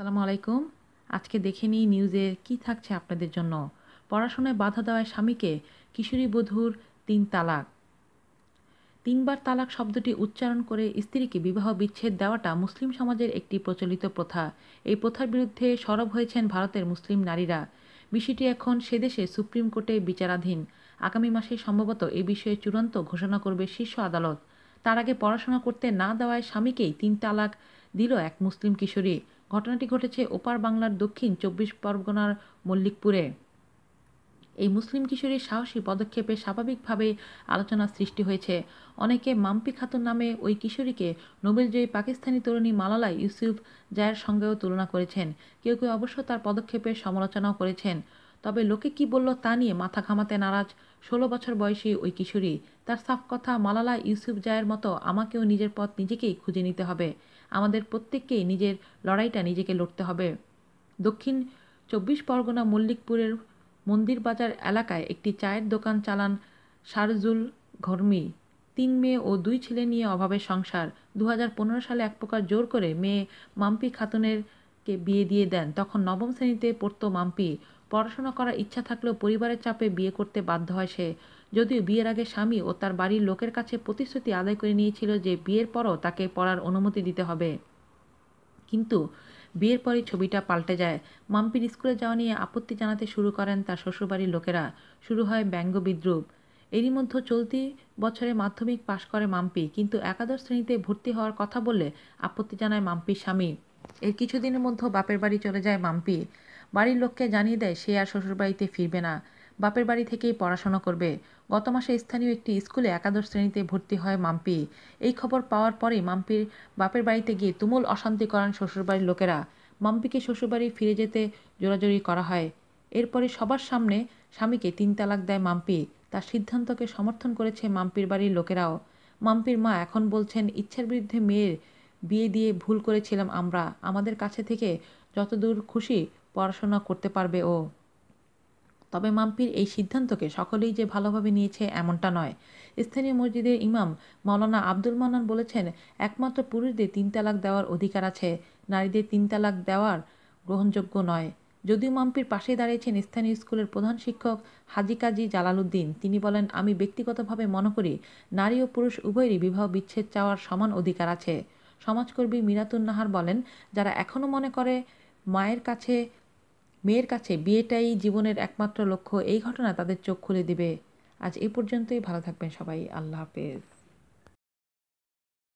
আসসালামু আলাইকুম। আজকে দেখে নিই নিউজে কি থাকছে আপনাদের জন্য। পড়াশোনায় বাধা দেওয়ায় স্বামীকে কিশোরী বধূর তিন তালাক। তিনবার তালাক শব্দটি উচ্চারণ করে স্ত্রীকে বিবাহ বিচ্ছেদ দেওয়াটা মুসলিম সমাজের একটি প্রচলিত প্রথা। এই প্রথার বিরুদ্ধে সরব হয়েছেন ভারতের মুসলিম নারীরা। বিষয়টি এখন সেদেশে সুপ্রিম কোর্টে বিচারাধীন। আগামী মাসে সম্ভবত এ বিষয়ে চূড়ান্ত ঘোষণা করবে শীর্ষ আদালত। তার আগে পড়াশোনা করতে না দেওয়ায় স্বামীকেই তিন তালাক দিল এক মুসলিম কিশোরী। ঘটনাটি ঘটেছে ওপার বাংলার দক্ষিণ চব্বিশ পরগনার মল্লিকপুরে। এই মুসলিম কিশোরীর সাহসী পদক্ষেপে স্বাভাবিকভাবে আলোচনা সৃষ্টি হয়েছে। অনেকে মাম্পি খাতুন নামে ওই কিশোরীকে নোবেলজয়ী পাকিস্তানি তরুণী মালালা ইউসুফ জায়ের সঙ্গেও তুলনা করেছেন। কেউ কেউ অবশ্য তার পদক্ষেপের সমালোচনাও করেছেন। তবে লোকে কি বলল তা নিয়ে মাথা ঘামাতে নারাজ। ষোলো বছর বয়সী ওই কিশোরী তার সাফ কথা মালালা ইউসুফ জায়ের মতো আমাকেও নিজের পথ নিজেকেই খুঁজে নিতে হবে। আমাদের প্রত্যেককেই নিজের লড়াইটা নিজেকে লড়তে হবে। দক্ষিণ চব্বিশ পরগনা মল্লিকপুরের মন্দির বাজার এলাকায় একটি চায়ের দোকান চালান শারজুল ঘর্মি। তিন মেয়ে ও দুই ছেলে নিয়ে অভাবের সংসার। দু হাজার পনেরো সালে এক প্রকার জোর করে মেয়ে মাম্পি খাতুনের কে বিয়ে দিয়ে দেন। তখন নবম শ্রেণীতে পড়তো মাম্পি। পড়াশোনা করার ইচ্ছা থাকলেও পরিবারের চাপে বিয়ে করতে বাধ্য হয় সে। যদিও বিয়ের আগে স্বামী ও তার বাড়ির লোকের কাছে প্রতিশ্রুতি আদায় করে নিয়েছিল যে বিয়ের পরও তাকে পড়ার অনুমতি দিতে হবে। কিন্তু বিয়ের পরই ছবিটা পাল্টে যায়। মাম্পির স্কুলে যাওয়া নিয়ে আপত্তি জানাতে শুরু করেন তার শ্বশুরবাড়ির লোকেরা। শুরু হয় ব্যঙ্গ বিদ্রুপ। এরই মধ্যে চলতি বছরে মাধ্যমিক পাশ করে মাম্পি, কিন্তু একাদশ শ্রেণীতে ভর্তি হওয়ার কথা বললে আপত্তি জানায় মাম্পির স্বামী। এর কিছুদিনের মধ্যে বাপের বাড়ি চলে যায় মাম্পি। বাড়ির লোককে জানিয়ে দেয়, সে আর শ্বশুরবাড়িতে ফিরবে না। বাপের বাড়ি থেকেই পড়াশোনা করবে। গত মাসে স্থানীয় একটি স্কুলে একাদশ শ্রেণীতে ভর্তি হয় মাম্পি। এই খবর পাওয়ার পরেই মাম্পির বাপের বাড়িতে গিয়ে তুমুল অশান্তি করান শ্বশুরবাড়ির লোকেরা। মাম্পিকে শ্বশুরবাড়ি ফিরে যেতে জোরাজোরি করা হয়। এরপরে সবার সামনে স্বামীকে তিন তালাক দেয় মাম্পি। তার সিদ্ধান্তকে সমর্থন করেছে মাম্পির বাড়ির লোকেরাও। মাম্পির মা এখন বলছেন, ইচ্ছার বিরুদ্ধে মেয়ের বিয়ে দিয়ে ভুল করেছিলাম আমরা, আমাদের কাছে থেকে যতদূর খুশি পড়াশোনা করতে পারবে ও। তবে মাম্পির এই সিদ্ধান্তকে সকলেই যে ভালোভাবে নিয়েছে এমনটা নয়। স্থানীয় মসজিদের ইমাম মৌলানা আব্দুল মান্নান বলেছেন, একমাত্র পুরুষদের তিন তালাক দেওয়ার অধিকার আছে, নারীদের তিন তালাক দেওয়ার গ্রহণযোগ্য নয়। যদিও মাম্পির পাশে দাঁড়িয়েছেন স্থানীয় স্কুলের প্রধান শিক্ষক হাজি কাজী জালালউদ্দিন, তিনি বলেন, আমি ব্যক্তিগতভাবে মনে করি, নারী ও পুরুষ উভয়েরই বিবাহ বিচ্ছেদ চাওয়ার সমান অধিকার আছে। সমাজকর্মী মিনাতুন নাহার বলেন, যারা এখনও মনে করে মায়ের কাছে, মেয়ের কাছে বিয়েটাই জীবনের একমাত্র লক্ষ্য, এই ঘটনা তাদের চোখ খুলে দিবে। আজ এ পর্যন্তই, ভালো থাকবেন সবাই, আল্লাহ হাফেজ।